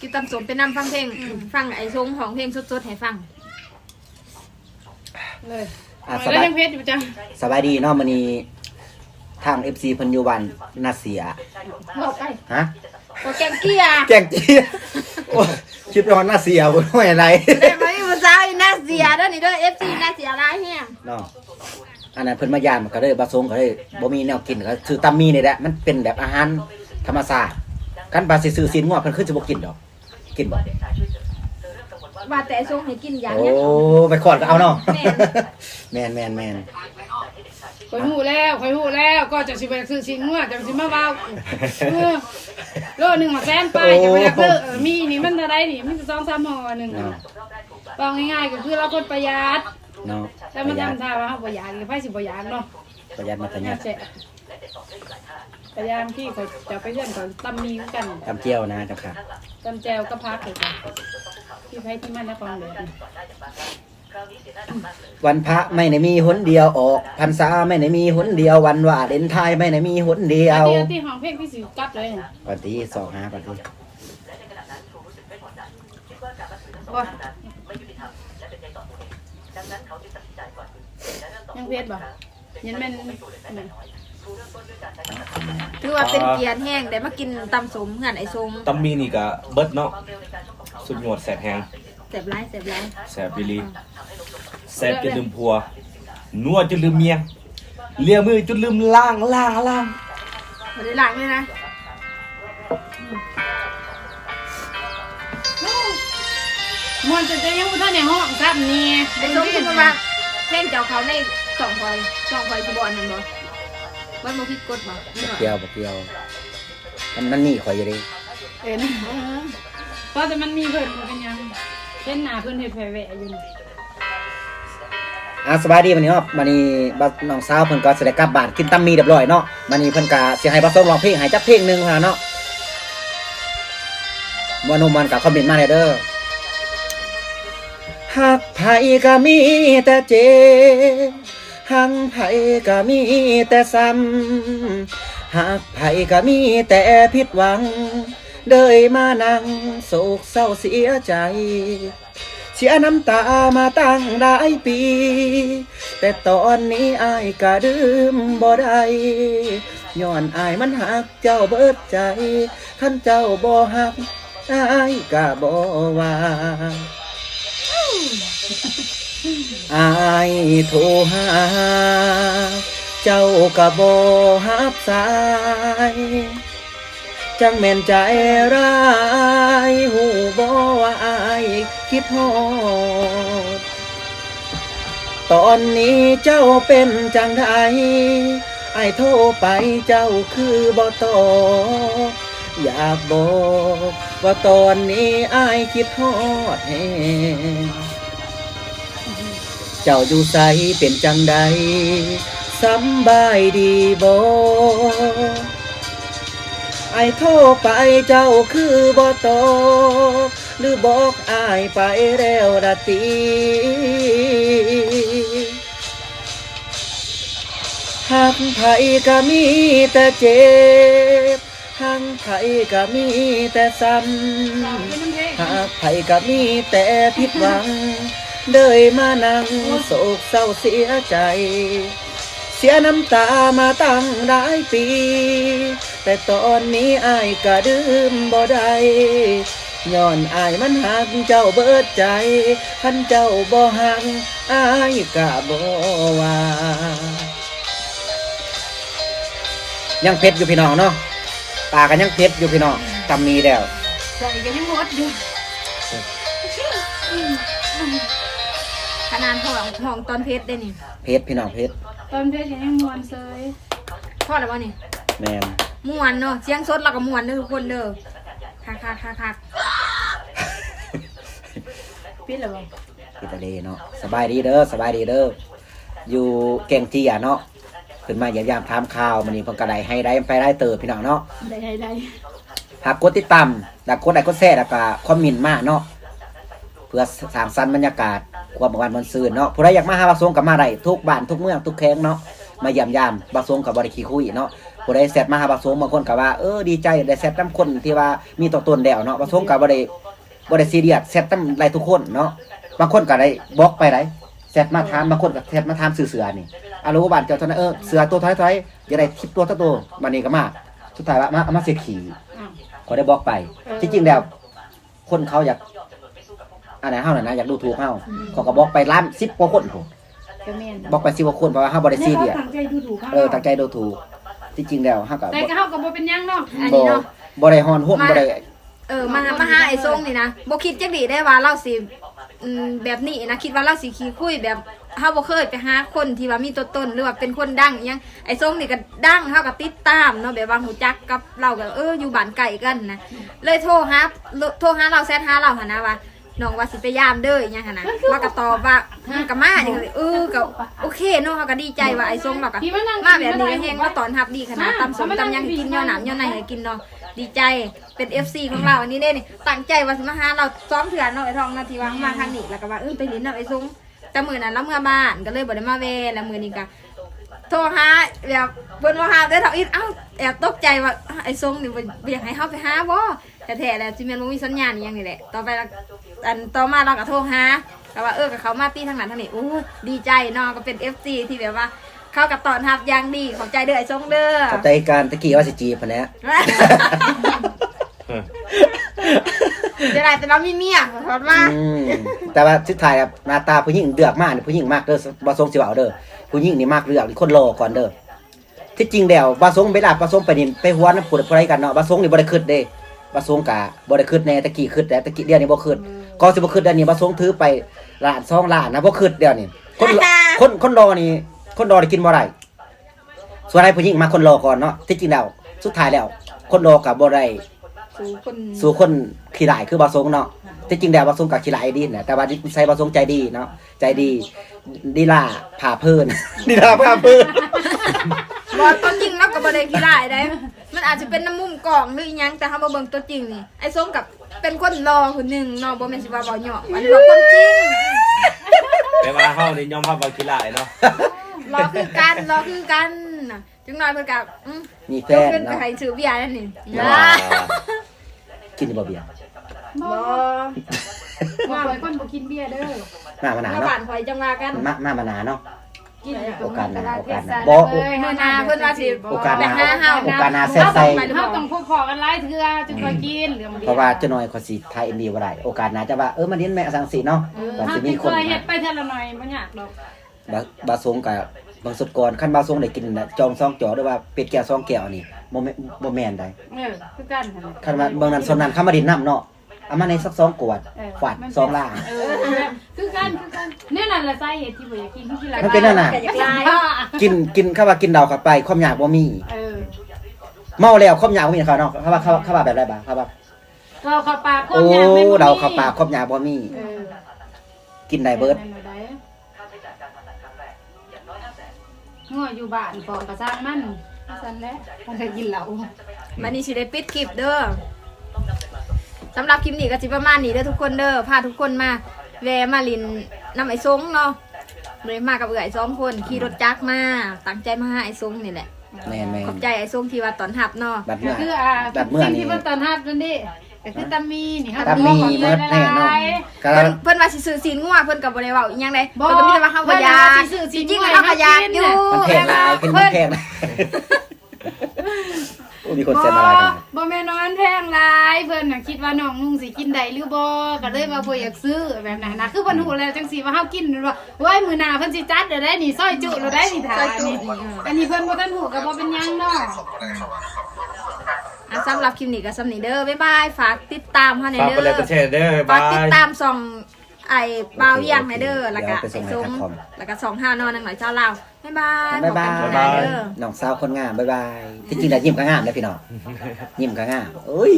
กินตำสมเป็นน้ำฟังเพลง ฟังไอ้ทรงของเพลงสดๆให้ฟัง เลยอะสแล้วบายยังเพชรอยู่จ้ะสบายดีเนาะมื้อนี้ทาง FC เพิ่นอยู่บ้านนาเสียบอกไปฮะโปรแกรมเกียร์แกงจีโอ้ยคิดว่านาเสียบ่รู้อะไรได้ไหมภาษาอีน่าเสียเด้อนี่เด้อ FC น่าเสียร้ายเฮียเนาะอันนั้นเพิ่นมายามก็เลยบ่สงก็เลยบ่มีแนวกินก็คือตำมีนี่แหละมันเป็นแบบอาหารธรรมชาติกันบาสิซื้อสินงัวเพิ่นคือสิบ่กินดอก กินบ่ว่าแต่ทรงให้กินอย่างโอ้เนี้ยไปขอดก็เอาเนาะแม่นแม่นแม่นแม่นคอยหูแล้วคอยหูแล้วก็จะสิไปซื้อชิ้นงัวจะสิมาเว้าเออโลหนึงมาแสนไปจะไปอยากเลิกเออมีนี่มันเท่าไรนี่มันจะสองสามห่อหนึงเนาะบอกง่ายๆก็คือเราคนประหยัดเนาะแต่มันทำท่าว่าเราประหยัดหรือไผสิประหยัดเนาะประหยัดมาประหยัดแซ่บพยายามที่เขาจะไปเรื่องก่อนตำมีคือกันตำเจียวนะเจ้าค่ะ ตำแจวก็พักเลยจ้ะที่ไผที่มันนครเลยวันพระไม่ได้มีหนเดียวออกพรรษาไม่ได้มีหนเดียว วันว่าเด่นไทยไม่ได้มีหนเดียวเดียวที่ห้องเพลงที่สิกลับเลยก่อนที่สองหาก่อนที่โอ้ยยังเพชรบ่ยันแม่น ถือว่าเป็นเกียรติแห้งได้มากินตำสมเพื่อนไอ้ทรงตำมีนี่ก็เบิดเนาะสุดยอดแสบแหงเจ็บร้ายเจ็บร้ายแสบบิลีแสบจนลืมผัว นัวจนลืมเมียเลียมือจนลืมล่างล่างล่างไม่ได้หลังเลยนะมวนจะจะยังบ่ทันในห้องครับนี่ไอ้ทรงคิดว่าเพลงเจ้าเขาในสองคอยสองคอยจีบอลนั่นบ่ ว่าบ่ผิดกฎบ่บอกเดียวบอกเดียวมันมันนี่ข่อยอยู่ดิเอ็นเพราะแต่มันมีเพิ่นเป็นยังเป็นหน้าเพิ่นเฮ็ดแผลแหวะอยู่นี่อะสบายดีวันนี้เนาะวันนี้บัดน้องสาวเพิ่นก็สิได้กลับบ้านกินตำมีเรียบร้อยเนาะวันนี้เพิ่นก็สิให้บัดส่งร้องเพลงให้จักเพลงหนึงค่ะเนาะบ่หนุ่มมันก็คอมเมนต์มาได้เด้อฮักไผก็มีแต่เจ็บ หังไผก็มีแต่ซ้ำหักไผก็มีแต่ผิดหวัง เดยมานั่งโศกเศร้าเสียใจ เสียน้ำตามาตั้งหลายปี แต่ตอนนี้อายก็ลืมบ่ได้ย้อนอายมันหักเจ้าเบิดใจท่านเจ้าบ่หักอายก็บ่ว่า อายโทรหา เจ้าก็บ่ฮับสาย จังแม่นใจร้ายหูบ่ว่าอายคิดฮอด ตอนนี้เจ้าเป็นจังไดไอายโทรไปเจ้าคือบ่ตออยากบอกว่าตอนนี้อายคิดฮอดแฮง จ้าอยู่ใสเป็นจังใดสำบายดีบ่ไอโทรไปเจ้าคือบ่ตอบหรือบอกอายไปแล้วดาตีหักไผก็มีแต่เจ็บหักไผก็มีแต่ซ้ำเพชรำหักไผก็มีแต่ผิดหวัง เดยมานั่งโศกเศร้าเสียใจ เสียน้ำตามาตั้งหลายปี แต่ตอนนี้อายก็ดื่มบ่ได้ย้อนอายมันหักเจ้าเบิดใจคันเจ้าบ่หักอายก็บ่ว่ายังเพชรอยู่พี่น้องเนาะตากันยังเพชรอยู่พี่น้องตำมีแล้วใส่กันยังหมดอยู่ ขนาดห้องห้องตอนเพชรได้นี่เพชรพี่น้องเพชรตอนเพชรยังมวนเซยพ่อแล้ววะนี่แมนม่วนเนาะเสียงสดเราก็ม่วนเด้อทุกคนเด้อคักคักคักคักปิดแล้วบ่พิตาเลเนาะสบายดีเด้อสบายดีเด้ออยู่แก่งจีอะเนาะขึ้นมาเยี่ยมยามถามข่าวมันนี่เพิ่นก็ได้ให้ได้ไปได้เติบพี่น้องเนาะได้ได้ได้หากกดติดตามแล้วกดไลค์กดแชร์แล้วก็คอมเมนต์มาเนาะ เพื่อสร้างสรรค์บรรยากาศความบังวันมันซื่นเนาะผู้ใดอยากมาหาบักสงกับมาได้ทุกบ้านทุกเมืองทุกแข้งเนาะมาเยี่ยมยามบักสงกับบริคีคุยเนาะผู้ใดแซดมาหาบักสงบางคนก็ว่าเออดีใจได้แซดนํคนที่ว่ามีตัวตนแล้วเนาะบักสงก็บ่ได้บ่ได้ซีเรียสแซดนํหลายทุกคนเนาะบางคนก็ได้บล็อกไปได้แซดมาถามบางคนก็แซดมาถามสื่อเสือนี่อารู้บ้านเจ้าเท่านั้นเออเสือตัวเท่าไหร่อย่าได้ทิปตัวเท่าตัวบัดนี้ก็มาสุดท้ายว่ามาเอามาเสียขี่อ้าวก็ได้บล็อกไปเออที่จริงแล้วคนเขาอยาก อันไหนเฮาน่ะนะอยากดูถูกเฮาเขาก็บล็อกไปล้าน10กว่าคนพุ่นก็แม่นบล็อกไป10กว่าคนเพราะว่าเฮาบ่ได้ซีเรียสตั้งใจดูถูกเขาเออตั้งใจดูถูกที่จริงแล้วเฮาก็แต่บ่ก็เฮาก็บ่เป็นหยังเนาะอันนี้บ่เนาะ บ่ได้ฮอนห่มบ่ได้ เออมามาหาไอ้ทรงนี่นะบ่คิดจักดีได้ว่าเราสิอืมแบบนี้นะคิดว่าเราสิขี้คุยแบบเฮาบ่เคยไปหาคนที่ว่ามีตัวตนหรือว่าเป็นคนดังอิหยังไอ้ทรงนี่ก็ดังเฮาก็ติดตามเนาะแบบว่าหูจักกับเราก็เอออยู่บ้านไกลกันนะเลยโทรหาโทรหาเราแซดหาเราหั่นนะว่า น้องว่าสิไปยามเด้ออิหยังหั่นนะว่าก็ตอบว่าอืมก็มาจังเลยเออก็โอเคเนาะเฮาก็ดีใจว่าไอ้ทรงเราก็พี่มานั่งมาแบบนี้แฮงว่าตอนทับดีขนาดตำสมตำยังให้กินย่อหนามย่อในให้กินเนาะดีใจเป็น FC ของเราอันนี้เด้นี่ตั้งใจว่าสิมาหาเราซ้อมเถื่อนเนาะไอ้ทองนาทีว่ามาทางนี้แล้วก็ว่าเออไปลิ้นเนาะไอ้ซุ้งแต่มื้อนั้นเราเมื่อบ้านก็เลยบ่ได้มาเวรแล้วมื้อนี้ก็ โทรหาแบบเพิ่นว่าหาได้เท่าอีกเอ้าแอบตกใจว่าอ้าวไอ้ซุ้งนี่บ่บ่อยากให้เฮาไปหาบ่แต่แท้ๆแล้วสิแม่นบ่มีสัญญาณอีหยังนี่แหละต่อไปเรา อันต่อมาเราก็โทรหาก็ว่าเออกับเขามาตีทางนั้นทางนี้อู้ดีใจเนาะก็เป็น FC ที่แบบว่า เข้ากับตอนทับอยางดีขอบใจเด้อไอ้ทรงเด้อกับใจการตะกี้ว่าสิจีบพุ่นแหล้วเดี๋ยวไรแต่เรามีเมียขอโทษว่าอืมแต่ว่าสุดท้ายอะหน้าตาผู้หญิงเดือกมากนี่ผู้หญิงมากเด้อบ่ทรงสิเว้าเด้อผู้หญิงนี่มากเลือกนี่คนรอก่อนเด้อที่จริงแล้วบ่ทรงเวลาบ่ทรงไปนี่ไปหัวน้ำผู้ใดผู้ใดกันเนาะบ่ทรงนี่บ่ได้คิดเด้บ่ทรงกะบ่ได้คิดแน่ตะกี้คิดแต่ตะกี้เดี๋ยวนี้บ่คิด ก็สิบ่คิดเดี๋ยวนี้บ่ทรงถือไปล้าน2ล้านนะบ่คิดเดี๋ยวนี้คนคนคนรอนี่คนรอนี่กินบ่ได้ส่วนใดผู้หญิงมาคนรอก่อนเนาะที่จริงแล้วสุดท้ายแล้ว คนรอก็บ่ได้สู่คนสู่คนขี้หลายคือบาทรงเนาะที่จริงแล้วบาทรงกับขี้หลายดีนะแต่ว่าใช้บาทรงใจดีเนาะใจดีดีล่าผ่าเพิ่นดีล่าผ่าเพิ่นบอกตัวจริงเราก็บ่ได้ขี้ได้ได้ มันอาจจะเป็นน้ำมุมกล่องหรืออิหยังแต่ถ้ามาเบิ่งตัวจริงนี่ไอ้ทรงกับ เป็นคนรอคนหนึ่งเนาะบ่แม่นสิว่าบ่เหยาะอันนี้ว่าคนจริงแต่ว่าเฮานี่ยอมรับว่าขี้หลายเนาะรอคือกันรอคือกันน่ะจังหน่อยเพิ่นก็อืมมีแฟยกนขึ้นไปเนาะให้ซื้อเบียร์นั่นนี่ว้ากินบ่เบียร์บ่บ่บ่ปล่อยคนบ่กินเบียร์เด้อหน้ามาหนามาเนาะบ้านข่อยจังว่ากัน มามามาหนาเนาะ กินโอกาสหน้าโอกาสหน้าบ่บ่เพิ่นนาเพิ่นว่าสิโอกาสหน้าไปหาเฮาโอกาสหน้าแซ่บใส่เฮาต้องพบพอกันหลายเทื่อจึงค่อยกินเรื่องบียเพราะว่าเจะน้อยขอสิทายอินดีบ่ได้ โอกาสหน้าจะว่าเออมาเรียนแม่สังสีเนาะเออมันเฮาสิสิมีมีคคนนเฮ็ดไปเทื่อละหน่อยบ่ยากดอกบาบาทรงกับบางสุดก่อนขั้นบาทรงได้กินน่ะจองซองจอหรือว่าเป็ดแก้วซองแก้วนี่บ่แม่นบ่แม่นได้เออคือกันหั่นน่ะคันว่าเบิ่งนั้นโซนนั้นเข้ามาดินน้ำเนาะ เอามาในสักสองขวดเออขวดสองล่างเออคือกันคือกันเนี่ยนั่นแหละสาเหตุที่บ่อยากกินที่มันเป็นนั่นน่ะก็อยากลายกินกินข้าวว่ากินเหล้าเข้าไปความอยากบ่มี เออเมาแล้วความอยากบ่มีเขาเนาะเขาว่าเขาเขาว่าแบบไรบ้างเขาว่าเราเข้าปากคโอ้นอยากไม่บ่มีเราเข้าปากความอยากบ่มี เออกินได้เบิดงัวอยู่บ้านปอกกระซังมันซั่นแหละมันก็กินเหล้าวันนี้สิได้ปิดคลิปเด้อ สำหรับคลิปนี้ก็สิประมาณนี้เด้อทุกคนเด้อพาทุกคนมาแวะมาลินน้ำไอ้ซงเนาะเลยมากับเอื่อยสองคนขี่รถจักรมาตั้งใจมาหาไอ้ซงนี่แหละแม่นแม่นขอบใจไอ้ซงที่ว่าตอนหับเนาะบัดก็เมื่อคืออ่าบัดเมื่อสิ่งนี่ที่เพิ่นตอนรับนั่นดิก็คือตามีนี่ครับตามีเบิดแน่เนาะก็เพิ่นเพิ่นว่าสิซื้อซีนงัวเพิ่นก็บ่ได้เว้าอีหยังเลยบ่เพิ่นก็มีแต่ว่าเฮาบ่อยากเพิ่นว่าสิซื้อซีนจริงงัวๆเฮาก็อยากให้อเฮากินยู่มันแพงหลายเป็นมันแพงนะโอ้ มีคนเซ็นอะไรกันนะบ่แม่นว่ามันแพงหลายเพิ่นน่ะคิดว่าน้องนุ่งสิกินได้หรือบ่ก็เลยว่าบ่อยากซื้อแบบนั้นนะคือเพิ่นฮู้แล้วจังซี่ว่าเฮากินว่าโอ้ยมื้อหน้าเพิ่นสิจัดเด้อได้นี่ซอยจุเด้อได้นี่ท่านี่อันนี้เพิ่นบ่ทันฮู้ก็บ่เป็นหยังเนาะอะสำหรับคลิปนี้ก็สำนี้เด้อบ๊ายบายฝากติดตามเฮาในฝากเด้ไปเลยกอดแชร์เด้อฝาบากติดยตามส่องไอ้บาวเวียงในเด้อแล้วก็เดี๋ยวไปส่ไอ้งให้ซงทางคอมแล้วก็สองห้านอนนังหน่อยเจ้าลาวบ๊ายบายบ๊ายบาพยกันคลิปหน้เด้อน้องสาวคนงามบ๊ายบาย ที่จริงแล้วยิ้มก็งามนะพี่น้องยิ้มก็งามโอ้ย